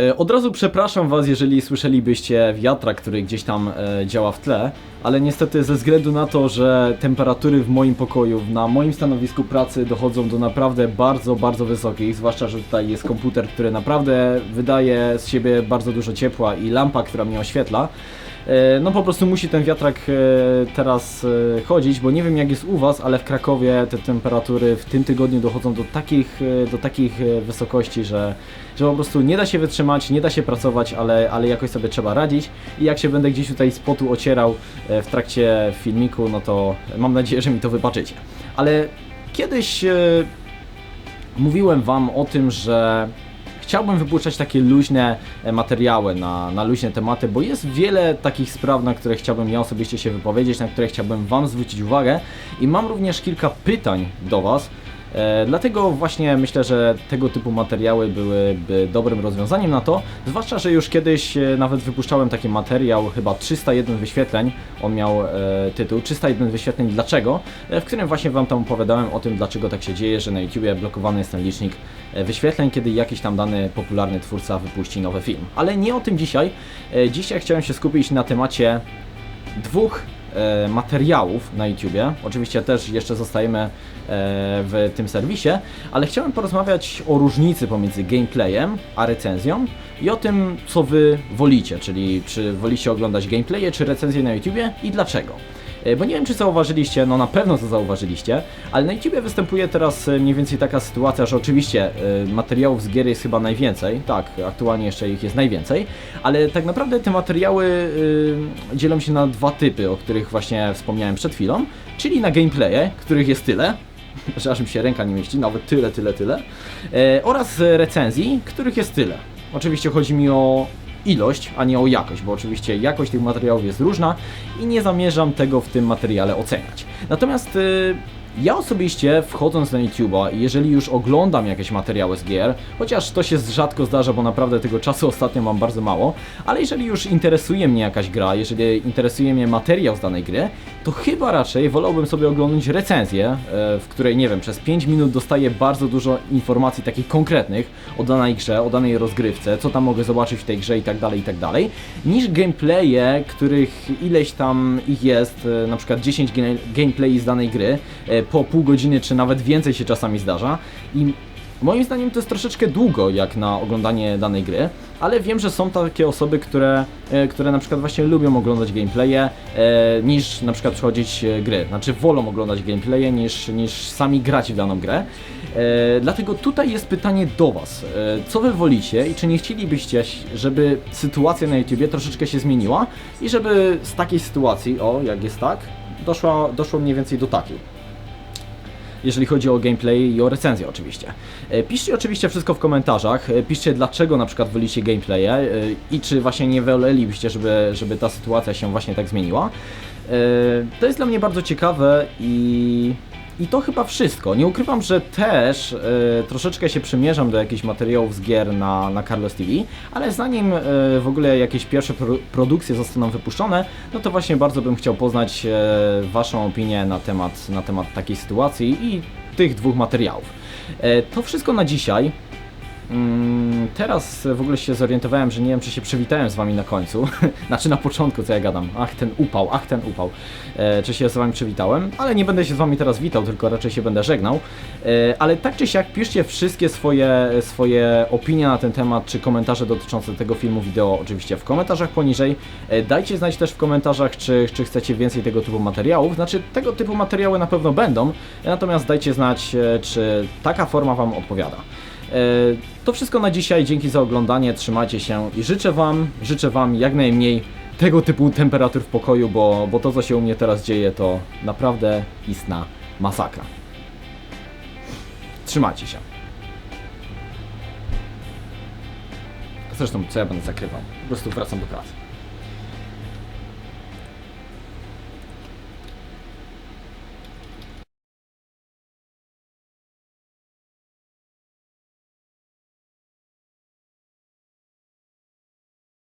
E, Od razu przepraszam Was, jeżeli słyszelibyście wiatra, który gdzieś tam e, działa w tle, ale niestety ze względu na to, że temperatury w moim pokoju, na moim stanowisku pracy dochodzą do naprawdę bardzo, bardzo wysokich, zwłaszcza, że tutaj jest komputer, który naprawdę wydaje z siebie bardzo dużo ciepła i lampa, która mnie oświetla, No po prostu musi ten wiatrak e, teraz e, chodzić, bo nie wiem jak jest u Was, ale w Krakowie te temperatury w tym tygodniu dochodzą do takich, e, do takich e, wysokości, że, że po prostu nie da się wytrzymać, nie da się pracować, ale, ale jakoś sobie trzeba radzić i jak się będę gdzieś tutaj z potu ocierał e, w trakcie filmiku, no to mam nadzieję, że mi to wybaczycie. Ale kiedyś e, mówiłem Wam o tym, że chciałbym wypuszczać takie luźne e, materiały na, na luźne tematy, bo jest wiele takich spraw, na które chciałbym ja osobiście się wypowiedzieć, na które chciałbym Wam zwrócić uwagę i mam również kilka pytań do Was. E, dlatego właśnie myślę, że tego typu materiały byłyby dobrym rozwiązaniem na to, zwłaszcza, że już kiedyś e, nawet wypuszczałem taki materiał, chyba 301 wyświetleń, on miał e, tytuł 301 wyświetleń dlaczego, w którym właśnie Wam tam opowiadałem o tym, dlaczego tak się dzieje, że na YouTubie blokowany jest ten licznik wyświetleń, kiedy jakiś tam dany popularny twórca wypuści nowy film. Ale nie o tym dzisiaj. Dzisiaj chciałem się skupić na temacie dwóch materiałów na YouTubie. Oczywiście też jeszcze zostajemy e, w tym serwisie, ale chciałem porozmawiać o różnicy pomiędzy gameplayem a recenzją i o tym, co wy wolicie, czyli czy wolicie oglądać gameplaye czy recenzje na YouTubie i dlaczego. E, Bo nie wiem, czy zauważyliście, no na pewno to zauważyliście, ale na YouTubie występuje teraz e, mniej więcej taka sytuacja, że oczywiście e, materiałów z gier jest chyba najwięcej, tak, aktualnie jeszcze ich jest najwięcej, ale tak naprawdę te materiały dzielą się na dwa typy, o których właśnie wspomniałem przed chwilą, czyli na gameplaye, których jest tyle, że aż mi się ręka nie mieści, nawet tyle, tyle, tyle, oraz recenzji, których jest tyle. Oczywiście chodzi mi o ilość, a nie o jakość, bo oczywiście jakość tych materiałów jest różna i nie zamierzam tego w tym materiale oceniać. Natomiast y, ja osobiście wchodząc na YouTube'a jeżeli już oglądam jakieś materiały z gier, chociaż to się rzadko zdarza, bo naprawdę tego czasu ostatnio mam bardzo mało, ale jeżeli już interesuje mnie jakaś gra, jeżeli interesuje mnie materiał z danej gry, to chyba raczej wolałbym sobie oglądać recenzję, e, w której, nie wiem, przez 5 minut dostaję bardzo dużo informacji takich konkretnych o danej grze, o danej rozgrywce, co tam mogę zobaczyć w tej grze i tak dalej, i tak dalej, niż gameplaye, których ileś tam ich jest, e, na przykład 10 gene- gameplay z danej gry, e, po pół godziny czy nawet więcej się czasami zdarza i Moim zdaniem to jest troszeczkę długo jak na oglądanie danej gry, ale wiem, że są takie osoby, które, e, które na przykład właśnie lubią oglądać gameplaye e, niż na przykład przechodzić e, gry. Znaczy wolą oglądać gameplaye niż, niż sami grać w daną grę. Dlatego tutaj jest pytanie do Was. Co Wy wolicie i czy nie chcielibyście, żeby sytuacja na YouTubie troszeczkę się zmieniła i żeby z takiej sytuacji, o jak jest tak, doszło, doszło mniej więcej do takiej jeżeli chodzi o gameplay i o recenzję oczywiście. E, Piszcie oczywiście wszystko w komentarzach, e, piszcie dlaczego na przykład wolicie gameplaye e, i czy właśnie nie wolelibyście, żeby, żeby ta sytuacja się właśnie tak zmieniła. To jest dla mnie bardzo ciekawe i... I to chyba wszystko. Nie ukrywam, że też e, troszeczkę się przymierzam do jakichś materiałów z gier na, na Carlos TV, ale zanim e, w ogóle jakieś pierwsze pro, produkcje zostaną wypuszczone, no to właśnie bardzo bym chciał poznać e, Waszą opinię na temat, na temat takiej sytuacji i tych dwóch materiałów. E, to wszystko na dzisiaj. Mm, Teraz w ogóle się zorientowałem, że nie wiem, czy się przywitałem z Wami na końcu. znaczy na początku, co ja gadam. Ach, ten upał, ach, ten upał. E, czy się z Wami przywitałem? Ale nie będę się z Wami teraz witał, tylko raczej się będę żegnał. E, ale tak czy siak, piszcie wszystkie swoje, swoje opinie na ten temat, czy komentarze dotyczące tego filmu, wideo, oczywiście w komentarzach poniżej. E, dajcie znać też w komentarzach, czy, czy chcecie więcej tego typu materiałów. Znaczy, tego typu materiały na pewno będą, natomiast dajcie znać, czy taka forma Wam odpowiada. E, To wszystko na dzisiaj, dzięki za oglądanie, trzymajcie się i życzę Wam, życzę Wam jak najmniej tego typu temperatur w pokoju, bo, bo to co się u mnie teraz dzieje to naprawdę istna masakra. Trzymajcie się. Zresztą co ja będę zakrywał? Po prostu wracam do pracy.